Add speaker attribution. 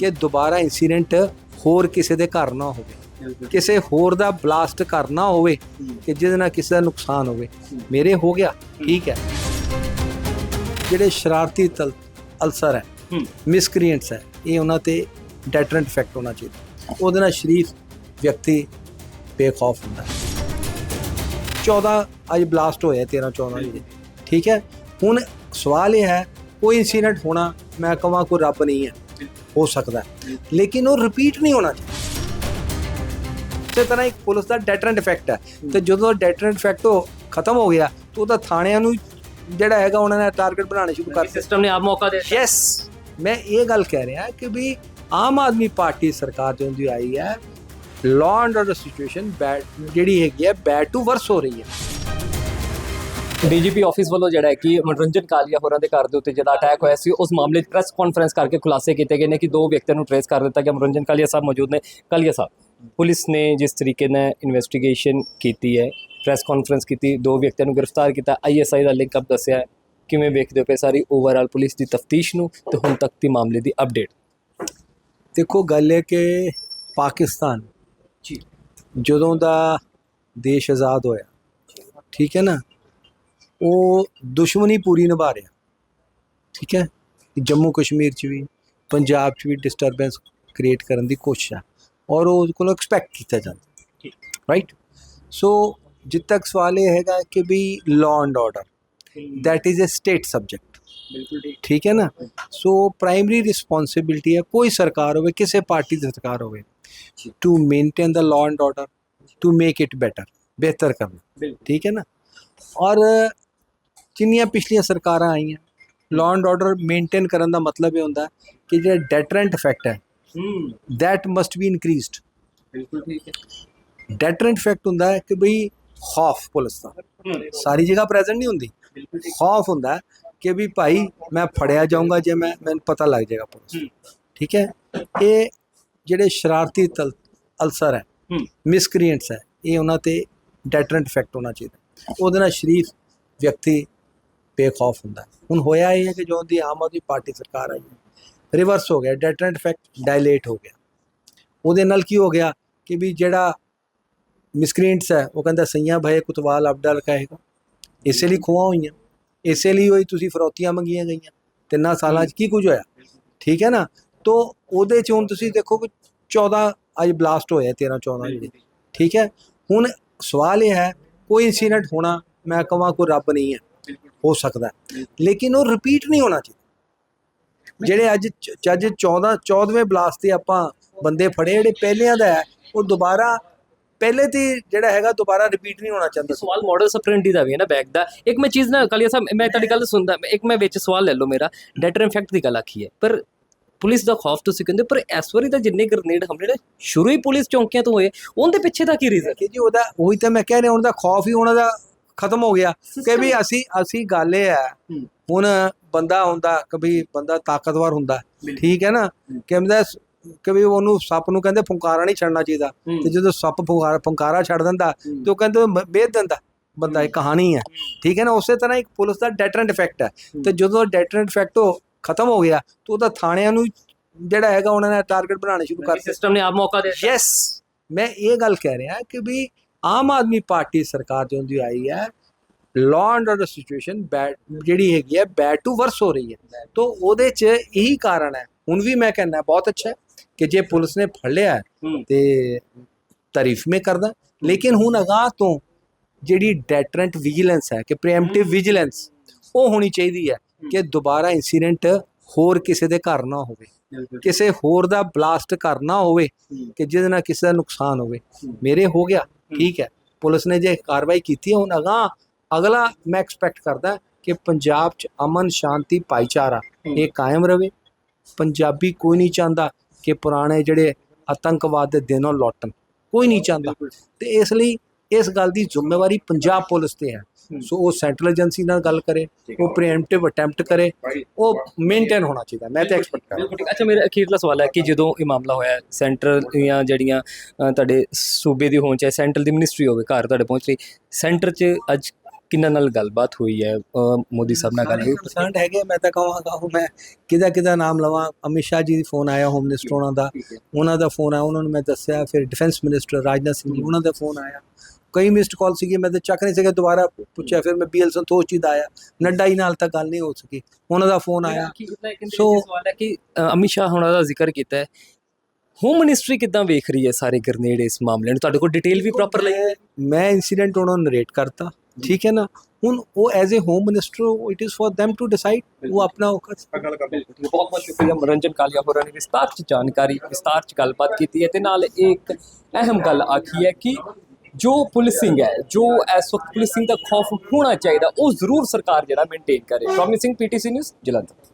Speaker 1: ਕਿ ਦੁਬਾਰਾ ਇਨਸੀਡੈਂਟ ਹੋਰ ਕਿਸੇ ਦੇ ਘਰ ਨਾ ਹੋਵੇ। ਕਿਸੇ ਹੋਰ ਦਾ ਬਲਾਸਟ ਕਰਨਾ ਹੋਵੇ ਕਿ ਜਿਹਦੇ ਨਾਲ ਕਿਸੇ ਦਾ ਨੁਕਸਾਨ ਹੋਵੇ। ਮੇਰੇ ਹੋ ਗਿਆ ਠੀਕ ਹੈ। ਜਿਹੜੇ ਸ਼ਰਾਰਤੀ ਤਲ ਅਲਸਰ ਹੈ। ਮਿਸਕ੍ਰੀਐਂਟਸ ਹੈ ਇਹ ਉਹਨਾਂ ਤੇ ਡੈਟਰੈਂਟ ਇਫੈਕਟ ਹੋਣਾ ਚਾਹੀਦਾ। ਉਹਦੇ ਨਾਲ ਸ਼ਰੀਫ ਵਿਅਕਤੀ ਬੇਖੌਫ ਹੁੰਦਾ। ਹੈ 14 ਅੱਜ ਬਲਾਸਟ ਹੋਇਆ 13 14 ਜਿਹੜੇ ਠੀਕ ਹੈ। ਹੁਣ ਸਵਾਲ ਇਹ ਹੈ ਕੋਈ ਇਨਸੀਡੈਂਟ ਹੋਣਾ ਮੈਂ ਕਹਾਂ ਕੋਈ ਰੱਬ ਨਹੀਂ ਹੈ। ਹੋ ਸਕਦਾ। ਲੇਕਿਨ ਉਹ ਰਿਪੀਟ ਨਹੀਂ ਹੋਣਾ ਚਾਹੀਦਾ। ਇਸੇ ਤਰ੍ਹਾਂ ਇੱਕ ਪੁਲਿਸ ਦਾ ਡੈਟਰੈਂਟ ਇਫੈਕਟ ਹੈ। ਤੇ ਜਦੋਂ ਡੈਟਰੈਂਟ ਇਫੈਕਟ ਉਹ ਖਤਮ ਹੋ ਗਿਆ ਤਾਂ ਉਹਦਾ ਥਾਣਿਆਂ ਨੂੰ ਜਿਹੜਾ ਹੈਗਾ ਉਹਨਾਂ ਨੇ ਟਾਰਗੇਟ ਬਣਾਉਣੇ ਸ਼ੁਰੂ ਕਰ ਦਿੱਤੇ
Speaker 2: ਸਿਸਟਮ ਨੇ ਆਪ ਮੌਕਾ ਦੇ ਦਿੱਤਾ।
Speaker 1: ਯੈਸ ਮੈਂ ਇਹ ਗੱਲ ਕਹਿ ਰਿਹਾ ਕਿ ਵੀ ਆਮ ਆਦਮੀ ਪਾਰਟੀ ਸਰਕਾਰ ਜਦੋਂ ਦੀ ਆਈ ਹੈ law and order situation bad ਜਿਹੜੀ ਹੈਗੀ ਹੈ ਬੈਡ ਟੂ ਵਰਸ ਹੋ ਰਹੀ ਹੈ।
Speaker 2: ਡੀਜੀਪੀ ਆਫਿਸ ਵੱਲੋਂ ਜਿਹੜਾ ਹੈ ਕਿ ਮਨੋਰੰਜਨ ਕਾਲੀਆ ਹੋਰਾਂ ਦੇ ਘਰ ਦੇ ਉੱਤੇ ਜਿਹੜਾ ਅਟੈਕ ਹੋਇਆ ਸੀ ਉਸ ਮਾਮਲੇ 'ਚ ਪ੍ਰੈਸ ਕਾਨਫਰੰਸ ਕਰਕੇ ਖੁਲਾਸੇ ਕੀਤੇ ਗਏ ਨੇ ਕਿ ਦੋ ਵਿਅਕਤੀਆਂ ਨੂੰ ਟ੍ਰੇਸ ਕਰ ਦਿੱਤਾ ਗਿਆ। ਮਨੋਰੰਜਨ ਕਾਲੀਆ ਸਾਹਿਬ ਮੌਜੂਦ ਨੇ। ਕਾਲੀਆ ਸਾਹਿਬ ਪੁਲਿਸ ਨੇ ਜਿਸ ਤਰੀਕੇ ਨਾਲ ਇਨਵੈਸਟੀਗੇਸ਼ਨ ਕੀਤੀ ਹੈ ਪ੍ਰੈਸ ਕਾਨਫਰੰਸ ਕੀਤੀ ਦੋ ਵਿਅਕਤੀਆਂ ਨੂੰ ਗ੍ਰਿਫਤਾਰ ਕੀਤਾ ਆਈਐਸਆਈ ਦਾ ਲਿੰਕ ਅਪ ਦੱਸਿਆ। ਕਿਵੇਂ ਵੇਖਦੇ ਹੋ ਪਏ ਸਾਰੀ ਓਵਰਆਲ ਪੁਲਿਸ ਦੀ ਤਫਤੀਸ਼ ਨੂੰ ਤੇ ਹੁਣ ਤੱਕ ਦੀ ਮਾਮਲੇ ਦੀ ਅਪਡੇਟ
Speaker 1: ਦੇਖੋ ਗੱਲ ਹੈ ਕਿ ਪਾਕਿਸਤਾਨ
Speaker 2: ਜੀ।
Speaker 1: ਜਦੋਂ ਦਾ ਦੇਸ਼ ਆਜ਼ਾਦ ਹੋਇਆ ਠੀਕ ਹੈ ਨਾ? ਉਹ ਦੁਸ਼ਮਣੀ ਪੂਰੀ ਨਿਭਾ ਰਿਹਾ। ਠੀਕ ਹੈ? ਜੰਮੂ ਕਸ਼ਮੀਰ 'ਚ ਵੀ ਪੰਜਾਬ 'ਚ ਵੀ ਡਿਸਟਰਬੈਂਸ ਕ੍ਰੀਏਟ ਕਰਨ ਦੀ ਕੋਸ਼ਿਸ਼ ਹੈ ਔਰ ਉਹ ਉਹਦੇ ਕੋਲੋਂ ਐਕਸਪੈਕਟ ਕੀਤਾ ਜਾਂਦਾ। ਰਾਈਟ ਸੋ ਜਿੱਦ ਤੱਕ ਸਵਾਲ ਇਹ ਹੈਗਾ ਕਿ ਵੀ law and order that is a state subject
Speaker 2: ਬਿਲਕੁਲ ਠੀਕ।
Speaker 1: ਹੈ ਨਾ? ਸੋ ਪ੍ਰਾਇਮਰੀ ਰਿਸਪੌਂਸਿਬਿਲਟੀ ਹੈ ਕੋਈ ਸਰਕਾਰ ਹੋਵੇ ਕਿਸੇ ਪਾਰਟੀ ਦੀ ਸਰਕਾਰ ਹੋਵੇ। To maintain the law and order to make it better ਬਿਹਤਰ ਕਰਨਾ। ਠੀਕ ਹੈ ਨਾ? ਔਰ ਜਿੰਨੀਆਂ ਪਿਛਲੀਆਂ ਸਰਕਾਰਾਂ ਆਈਆਂ ਲਾਅ ਐਂਡ ਆਰਡਰ ਮੇਨਟੇਨ ਕਰਨ ਦਾ ਮਤਲਬ ਇਹ ਹੁੰਦਾ ਕਿ ਜਿਹੜਾ ਡੈਟਰੈਂਟ ਇਫੈਕਟ ਹੈ
Speaker 2: ਹੂੰ।
Speaker 1: that must be increased.
Speaker 2: ਬਿਲਕੁਲ ਠੀਕ ਹੈ।
Speaker 1: ਡੈਟਰੈਂਟ ਇਫੈਕਟ ਹੁੰਦਾ ਹੈ ਕਿ ਬਈ ਖੌਫ ਪੁਲਿਸ ਦਾ। ਸਾਰੀ ਜਗ੍ਹਾ ਪ੍ਰੈਜ਼ੈਂਟ ਨਹੀਂ ਹੁੰਦੀ। ਖੌਫ ਹੁੰਦਾ ਕਿ ਵੀ ਭਾਈ ਮੈਂ ਫੜਿਆ ਜਾਊਂਗਾ ਜੇ ਮੈਂ ਮੈਨੂੰ ਪਤਾ ਲੱਗ ਜਾਏਗਾ ਪੁਲਿਸ। ਠੀਕ ਹੈ? ਇਹ ਜਿਹੜੇ ਸ਼ਰਾਰਤੀ ਅਲਸਰ ਹੂੰ ਮਿਸਕ੍ਰੀਐਂਟਸ ਹੈ ਇਹ ਉਹਨਾਂ ਤੇ ਡੈਟਰੈਂਟ ਇਫੈਕਟ ਹੋਣਾ ਚਾਹੀਦਾ। ਉਹਦੇ ਨਾਲ ਸ਼ਰੀਫ ਵਿਅਕਤੀ ਬੇਖੌਫ ਹੁੰਦਾ। ਹੁਣ ਹੋਇਆ ਇਹ ਹੈ ਕਿ ਜੋ ਦੀ ਆਮ ਆਦਮੀ ਪਾਰਟੀ ਸਰਕਾਰ ਆਈ ਹੈ ਰਿਵਰਸ ਹੋ ਗਿਆ ਡੈਟਰੈਂਟ ਇਫੈਕਟ ਡਾਇਲੇਟ ਹੋ ਗਿਆ। ਉਹਦੇ ਨਾਲ ਕੀ ਹੋ ਗਿਆ ਕਿ ਵੀ ਜਿਹੜਾ ਮਿਸਕ੍ਰੀਐਂਟਸ ਹੈ ਉਹ ਕਹਿੰਦਾ ਸਈਆਂ ਭਏ ਕੁਤਵਾਲ ਅਬਡਾ ਲਕਾਏਗਾ ਇਸੇ ਲਈ ਖੋਆ ਹੋਈਆਂ। ਇਸੇ ਲਈ ਹੋਈ ਤੁਸੀਂ ਫਰੌਤੀਆਂ ਮੰਗੀਆਂ ਗਈਆਂ। ਤਿੰਨਾਂ ਸਾਲਾਂ 'ਚ ਕੀ ਕੁਝ ਹੋਇਆ? ਠੀਕ ਹੈ ਨਾ? ਤੋ ਉਹਦੇ 'ਚ ਹੁਣ ਤੁਸੀਂ ਦੇਖੋ ਕਿ 14 ਅੱਜ ਬਲਾਸਟ ਹੋਇਆ 13 14 ਜਿਹੜੇ ਠੀਕ ਹੈ? ਹੁਣ ਸਵਾਲ ਇਹ ਹੈ ਕੋਈ ਇਨਸੀਡੈਂਟ ਹੋਣਾ ਮੈਂ ਕਹਾਂ ਕੋਈ ਰੱਬ ਨਹੀਂ ਹੈ। ਹੋ ਸਕਦਾ ਹੈ। ਲੇਕਿਨ ਉਹ ਰਿਪੀਟ ਨਹੀਂ ਹੋਣਾ ਚਾਹੀਦਾ। ਜਿਹੜੇ ਅੱਜ ਅੱਜ 14 14ਵੇਂ ਬਲਾਸਟ ਤੇ ਆਪਾਂ ਬੰਦੇ ਫੜੇ ਜਿਹੜੇ ਪਹਿਲਿਆਂ ਦਾ ਹੈ ਉਹ ਦੁਬਾਰਾ ਪਹਿਲੇ ਤੇ ਜਿਹੜਾ ਹੈਗਾ ਦੁਬਾਰਾ ਰਿਪੀਟ ਨਹੀਂ ਹੋਣਾ ਚਾਹੁੰਦਾ।
Speaker 2: ਸਵਾਲ ਮਾਡਲ ਸਪਰੈਂਟੀ ਦਾ ਵੀ ਹੈ ਨਾ ਬੈਕ ਦਾ। ਇੱਕ ਮੈਂ ਚੀਜ਼ ਨਾ ਕਾਲੀਆ ਸਾਹਿਬ ਮੈਂ ਤੁਹਾਡੀ ਗੱਲ ਸੁਣਦਾ ਇੱਕ ਮੈਂ ਵਿੱਚ ਸਵਾਲ ਲੈ ਲਓ ਮੇਰਾ। ਡੈਟਰ ਇਫੈਕਟ ਦੀ ਗੱਲ ਆਖੀ ਹੈ। ਪਰ ਪੁਲਿਸ ਦਾ ਖੌਫ ਤੁਸੀਂ ਕਹਿੰਦੇ ਹੋ, ਪਰ ਇਸ ਵਾਰੀ ਤਾਂ ਜਿੰਨੇ ਗ੍ਰਨੇਡ ਹਮਲੇ ਨੇ ਸ਼ੁਰੂ ਹੀ ਪੁਲਿਸ ਚੌਂਕੀਆਂ ਤੋਂ ਹੋਏ। ਉਹਦੇ ਪਿੱਛੇ ਦਾ ਕੀ ਰੀਜ਼ਨ
Speaker 1: ਕਿ ਜੀ ਉਹਦਾ ਉਹੀ ਤਾਂ ਮੈਂ ਕਹਿ ਰਿਹਾ ਉਹਨਾਂ ਦਾ ਖੌਫ ਹੀ ਉਹਨਾਂ ਦਾ ਖਤਮ ਹੋ ਗਿਆ। ਕਿ ਵੀ ਅਸੀਂ ਅਸੀਂ ਗੱਲ ਇਹ ਹੈ। ਹੁਣ ਬੰਦਾ ਹੁੰਦਾ ਕभी ਬੰਦਾ ਤਾਕਤਵਰ ਹੁੰਦਾ। ਠੀਕ ਹੈ ਨਾ? ਕਹਿੰਦਾ ਕਿ ਵੀ ਉਹਨੂੰ ਸੱਪ ਨੂੰ ਕਹਿੰਦੇ ਫੁੰਕਾਰਾ ਨਹੀਂ ਛੱਡਣਾ ਚਾਹੀਦਾ। ਤੇ ਜਦੋਂ ਸੱਪ ਫੁੰਕਾਰਾ ਫੁੰਕਾਰਾ ਛੱਡ ਦਿੰਦਾ ਤੇ ਉਹ ਕਹਿੰਦੇ ਵੇਦ ਦਿੰਦਾ। ਬੰਦਾ ਇਹ ਕਹਾਣੀ ਹੈ। ਠੀਕ ਹੈ ਨਾ? ਉਸੇ ਤਰ੍ਹਾਂ ਇੱਕ ਪੁਲਿਸ ਦਾ ਡੈਟਰੈਂਟ ਇਫੈਕਟ ਹੈ। ਤੇ ਜਦੋਂ ਡੈਟਰੈਂਟ ਇਫੈਕਟ ਉਹ ਖਤਮ ਹੋ ਗਿਆ ਤਾਂ ਉਹਦਾ ਥਾਣਿਆਂ ਨੂੰ ਜਿਹੜਾ ਹੈਗਾ ਉਹਨਾਂ ਨੇ ਟਾਰਗੇਟ ਬਣਾਉਣੇ ਸ਼ੁਰੂ ਕਰ ਦਿੱਤੇ
Speaker 2: ਸਿਸਟਮ ਨੇ ਆਪ ਮੌਕਾ ਦੇ ਦਿੱਤਾ।
Speaker 1: ਯੈਸ ਮੈਂ ਇਹ ਗੱਲ ਕਹਿ ਰਿਹਾ ਕਿ ਵੀ ਆਮ ਆਦਮੀ ਪਾਰਟੀ ਸਰਕਾਰ ਜਦੋਂ ਦੀ ਆਈ ਹੈ ਲਾਅ ਐਂਡ ਆਰਡਰ ਸਿਚੁਏਸ਼ਨ ਜਿਹੜੀ ਹੈਗੀ ਹੈ ਬੈਡ ਟੂ ਵਰਸ ਹੋ ਰਹੀ ਹੈ। ਤੋਂ ਉਹਦੇ 'ਚ ਇਹੀ ਕਾਰਨ ਹੈ। ਹੁਣ ਵੀ ਮੈਂ ਕਹਿੰਦਾ ਬਹੁਤ ਅੱਛਾ ਕਿ ਜੇ ਪੁਲਿਸ ਨੇ ਫੜ ਲਿਆ ਤੇ ਤਾਰੀਫ ਮੈਂ ਕਰਦਾ। ਲੇਕਿਨ ਹੁਣ ਅਗਾਹ ਤੋਂ ਜਿਹੜੀ ਡੈਟਰੈਂਟ ਵਿਜੀਲੈਂਸ ਹੈ ਕਿ ਪ੍ਰੀਐਮਪਟਿਵ ਵਿਜੀਲੈਂਸ ਉਹ ਹੋਣੀ ਚਾਹੀਦੀ ਹੈ ਕਿ ਦੁਬਾਰਾ ਇਨਸੀਡੈਂਟ ਹੋਰ ਕਿਸੇ ਦੇ ਘਰ ਨਾ ਹੋਵੇ। ਕਿਸੇ ਹੋਰ ਦਾ ਬਲਾਸਟ ਕਰਨਾ ਹੋਵੇ ਕਿ ਜਿਹਦੇ ਨਾਲ ਕਿਸੇ ਦਾ ਨੁਕਸਾਨ ਹੋਵੇ। ਮੇਰੇ ਹੋ ਗਿਆ। ਠੀਕ ਹੈ। ਪੁਲਿਸ ਨੇ ਜੇ ਕਾਰਵਾਈ ਕੀਤੀ ਹੈ ਹੁਣ ਅਗਾਂਹ ਅਗਲਾ ਮੈਂ ਐਕਸਪੈਕਟ ਕਰਦਾ ਕਿ ਪੰਜਾਬ 'ਚ ਅਮਨ ਸ਼ਾਂਤੀ ਭਾਈਚਾਰਾ ਇਹ ਕਾਇਮ ਰਵੇ। ਪੰਜਾਬੀ ਕੋਈ ਨਹੀਂ ਚਾਹੁੰਦਾ ਕਿ ਪੁਰਾਣੇ ਜਿਹੜੇ ਆਤੰਕਵਾਦ ਦੇ ਦਿਨੋਂ ਲੌਟਣ। ਕੋਈ ਨਹੀਂ ਚਾਹੁੰਦਾ। ਤੇ ਇਸ ਲਈ ਇਸ ਗੱਲ ਦੀ ਜ਼ਿੰਮੇਵਾਰੀ ਪੰਜਾਬ ਪੁਲਿਸ ਤੇ ਹੈ। ਸੋ ਉਹ ਸੈਂਟਰਲ ਏਜੰਸੀ ਨਾਲ ਗੱਲ ਕਰੇ ਉਹ ਪ੍ਰੀਐਮਪਟਿਵ ਅਟੈਂਪਟ ਕਰੇ ਉਹ ਮੇਨਟੇਨ ਹੋਣਾ ਚਾਹੀਦਾ ਮੈਂ ਤਾਂ ਐਕਸਪੈਕਟ
Speaker 2: ਠੀਕ। ਅੱਛਾ ਮੇਰਾ ਅਖੀਰਲਾ ਸਵਾਲ ਹੈ ਕਿ ਜਦੋਂ ਇਹ ਮਾਮਲਾ ਹੋਇਆ ਸੈਂਟਰ ਦੀਆਂ ਜਿਹੜੀਆਂ ਤੁਹਾਡੇ ਸੂਬੇ ਦੀ ਹੋਣ ਚਾਹੇ ਸੈਂਟਰਲ ਦੀ ਮਿਨਿਸਟਰੀ ਹੋਵੇ ਘਰ ਤੁਹਾਡੇ ਪਹੁੰਚ ਰਹੀ ਸੈਂਟਰ 'ਚ ਅੱਜ ਕਿੰਨਾਂ ਨਾਲ ਗੱਲਬਾਤ ਹੋਈ ਹੈ? ਮੋਦੀ ਸਾਹਿਬ ਨਾਲ ਗੱਲ ਹੋਈ?
Speaker 1: ਕੰਸਰਨਡ ਹੈਗੇ ਮੈਂ ਤਾਂ ਕਹਾਂਗਾ ਹੁਣ ਮੈਂ ਕਿਹਦਾ ਕਿਹਦਾ ਨਾਮ ਲਵਾਂ? ਅਮਿਤ ਸ਼ਾਹ ਜੀ ਦੀ ਫੋਨ ਆਇਆ ਹੋਮ ਮਿਨਿਸਟਰ ਉਹਨਾਂ ਦਾ ਉਹਨਾਂ ਦਾ ਫੋਨ ਆਇਆ ਉਹਨਾਂ ਨੂੰ ਮੈਂ ਦੱਸਿਆ ਫਿਰ ਡਿਫੈਂਸ ਮਿਨਿਸਟਰ ਰਾਜਨਾਥ ਸਿੰਘ ਜੀ ਉਹਨਾਂ ਦਾ ਫੋਨ ਆਇਆ। ਕਈ ਮਿਸਡ ਕਾਲ ਸੀਗੀ ਮੈਂ ਤਾਂ ਚੱਕ ਨਹੀਂ ਸਕਿਆ ਦੁਬਾਰਾ ਪੁੱਛਿਆ ਫਿਰ ਮੈਂ ਬੀਐਲ ਸੰਤੋਸ਼ ਜੀ ਦਾ ਆਇਆ। ਨੱਡਾ ਹੀ ਨਾਲ ਤਾਂ ਗੱਲ ਨਹੀਂ ਹੋ ਸਕੀ। ਉਹਨਾਂ ਦਾ ਫੋਨ ਆਇਆ।
Speaker 2: ਸੋ ਸਵਾਲ ਹੈ ਕਿ ਅਮਿਤ ਸ਼ਾਹ ਹੋਣਾ ਦਾ ਜ਼ਿਕਰ ਕੀਤਾ ਹੈ। ਹੋਮ ਮਿਨਿਸਟਰੀ ਕਿੱਦਾਂ ਵੇਖ ਰਹੀ ਹੈ ਸਾਰੇ ਗ੍ਰਨੇਡ ਇਸ ਮਾਮਲੇ ਨੂੰ? ਤੁਹਾਡੇ ਕੋਲ ਡਿਟੇਲ ਵੀ ਪ੍ਰੋਪਰ ਲਈ। ਹੈ
Speaker 1: ਮੈਂ ਇਨਸੀਡੈਂਟ ਉਹਨਾਂ ਨੂੰ ਨਰੇਟ ਕਰਤਾ। ਠੀਕ ਹੈ ਨਾ? ਹੁਣ ਉਹ as a home minister it is for them to decide ਉਹ ਆਪਣਾ ਉਹ ਕਰ
Speaker 2: ਬਹੁਤ ਬਹੁਤ ਸ਼ੁਕਰੀਆ ਮਨੋਰੰਜਨ ਕਾਲੀਆ ਹੋਰਾਂ ਨੇ ਵਿਸਤਾਰ ਚ ਜਾਣਕਾਰੀ ਵਿਸਤਾਰ ਚ ਗੱਲਬਾਤ ਕੀਤੀ ਹੈ ਤੇ ਨਾਲ ਇੱਕ ਅਹਿਮ ਗੱਲ ਆਖੀ ਹੈ ਕਿ ਜੋ ਪੁਲਿਸਿੰਗ ਹੈ, ਜੋ ਇਸ ਵਕਤ ਪੁਲਿਸਿੰਗ ਦਾ ਖੌਫ ਹੋਣਾ ਚਾਹੀਦਾ, ਉਹ ਜ਼ਰੂਰ ਸਰਕਾਰ ਜਿਹੜਾ ਮੇਨਟੇਨ ਕਰੇ। Promising PTC news Jalandhar.